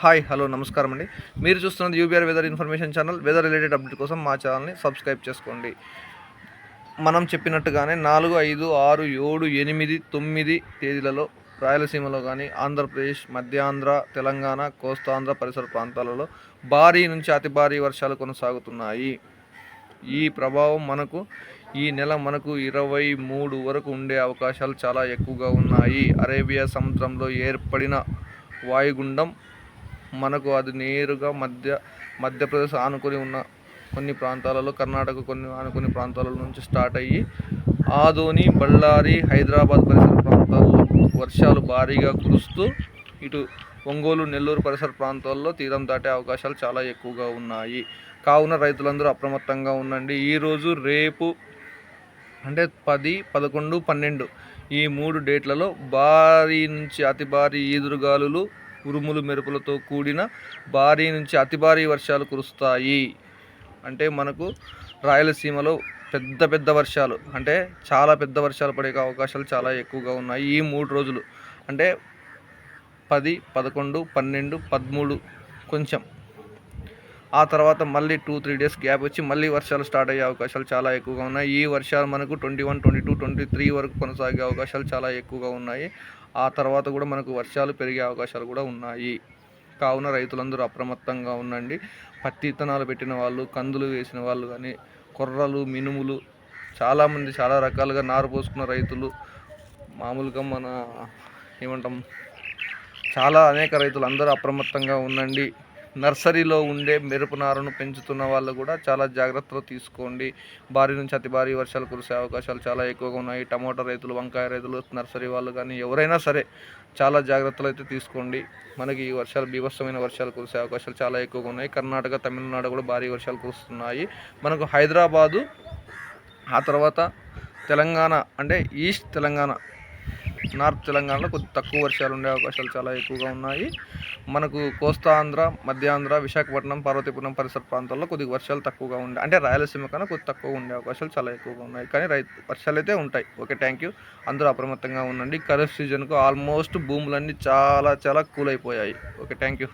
Hi hello నమస్కారం అండి. మీరు చూస్తున్నది UBR weather information channel weather related update కోసం మా ఛానల్ని సబ్స్క్రైబ్ చేసుకోండి. మనం చెప్పినట్టుగానే నాలుగు ఐదు ఆరు ఏడు ఎనిమిది తొమ్మిది తేదీలలో రాయలసీమలో కానీ ఆంధ్రప్రదేశ్ మధ్యాంధ్ర తెలంగాణ కోస్తాంధ్ర పరిసర ప్రాంతాలలో భారీ నుంచి అతి భారీ వర్షాలు కొనసాగుతున్నాయి. ఈ ప్రభావం మనకు ఈ నెల మనకు ఇరవై మూడు వరకు ఉండే అవకాశాలు చాలా ఎక్కువగా ఉన్నాయి. అరేబియా సముద్రంలో ఏర్పడిన వాయుగుండం మనకు అది నేరుగా మధ్య మధ్యప్రదేశ్ ఆనుకొని ఉన్న కొన్ని ప్రాంతాలలో కర్ణాటక కొన్ని ఆనుకొని ప్రాంతాల నుంచి స్టార్ట్ అయ్యి ఆదోని బళ్ళారి హైదరాబాద్ పరిసర ప్రాంతాల్లో వర్షాలు భారీగా కురుస్తూ ఇటు ఒంగోలు నెల్లూరు పరిసర ప్రాంతాల్లో తీరం దాటే అవకాశాలు చాలా ఎక్కువగా ఉన్నాయి. కావున రైతులందరూ అప్రమత్తంగా ఉండండి. ఈరోజు రేపు అంటే పది పదకొండు పన్నెండు ఈ మూడు డేట్లలో భారీ నుంచి అతి భారీ ఈదురుగాలులు ఉరుములు మెరుపులతో కూడిన భారీ నుంచి అతి భారీ వర్షాలు కురుస్తాయి. అంటే మనకు రాయలసీమలో పెద్ద పెద్ద వర్షాలు అంటే చాలా పెద్ద వర్షాలు పడే అవకాశాలు చాలా ఎక్కువగా ఉన్నాయి ఈ మూడు రోజులు. అంటే పది పదకొండు పన్నెండు పదమూడు కొంచెం. ఆ తర్వాత మళ్ళీ టూ త్రీ డేస్ గ్యాప్ వచ్చి మళ్ళీ వర్షాలు స్టార్ట్ అయ్యే అవకాశాలు చాలా ఎక్కువగా ఉన్నాయి. ఈ వర్షాలు మనకు twenty one twenty two twenty three వరకు కొనసాగే అవకాశాలు చాలా ఎక్కువగా ఉన్నాయి. ఆ తర్వాత కూడా మనకు వర్షాలు పెరిగే అవకాశాలు కూడా ఉన్నాయి. కావున రైతులందరూ అప్రమత్తంగా ఉండండి. పత్తి విత్తనాలు పెట్టిన వాళ్ళు కందులు వేసిన వాళ్ళు కానీ కొర్రలు మినుములు చాలామంది చాలా రకాలుగా నారు పోసుకున్న రైతులు మామూలుగా మన ఏమంటాం చాలా అనేక రైతులు అందరూ అప్రమత్తంగా ఉండండి. నర్సరీలో ఉండే మెరుపు నారును పెంచుతున్న వాళ్ళు కూడా చాలా జాగ్రత్తలు తీసుకోండి. భారీ నుంచి అతి భారీ వర్షాలు కురిసే అవకాశాలు చాలా ఎక్కువగా ఉన్నాయి. టమోటా రైతులు వంకాయ రైతులు నర్సరీ వాళ్ళు కానీ ఎవరైనా సరే చాలా జాగ్రత్తలు అయితే తీసుకోండి. మనకి ఈ వర్షాలు బీభత్సమైన వర్షాలు కురిసే అవకాశాలు చాలా ఎక్కువగా ఉన్నాయి. కర్ణాటక తమిళనాడు కూడా భారీ వర్షాలు కురుస్తున్నాయి. మనకు హైదరాబాదు ఆ తర్వాత తెలంగాణ అంటే ఈస్ట్ తెలంగాణ నార్త్ తెలంగాణలో కొద్ది తక్కువ వర్షాలు ఉండే అవకాశాలు చాలా ఎక్కువగా ఉన్నాయి. మనకు కోస్తా ఆంధ్ర మధ్యాంధ్ర విశాఖపట్నం పార్వతీపురం పరిసర ప్రాంతాల్లో కొద్దిగా వర్షాలు తక్కువగా ఉండే అంటే రాయలసీమ కన్నా కొద్ది తక్కువ ఉండే అవకాశాలు చాలా ఎక్కువగా ఉన్నాయి. కానీ రైతు వర్షాలు అయితే ఉంటాయి. Okay thank you. అందరూ అప్రమత్తంగా ఉండండి. ఖరీఫ్ సీజన్కు ఆల్మోస్ట్ భూములన్నీ చాలా చాలా కూల్ అయిపోయాయి ఓకే థ్యాంక్ యూ.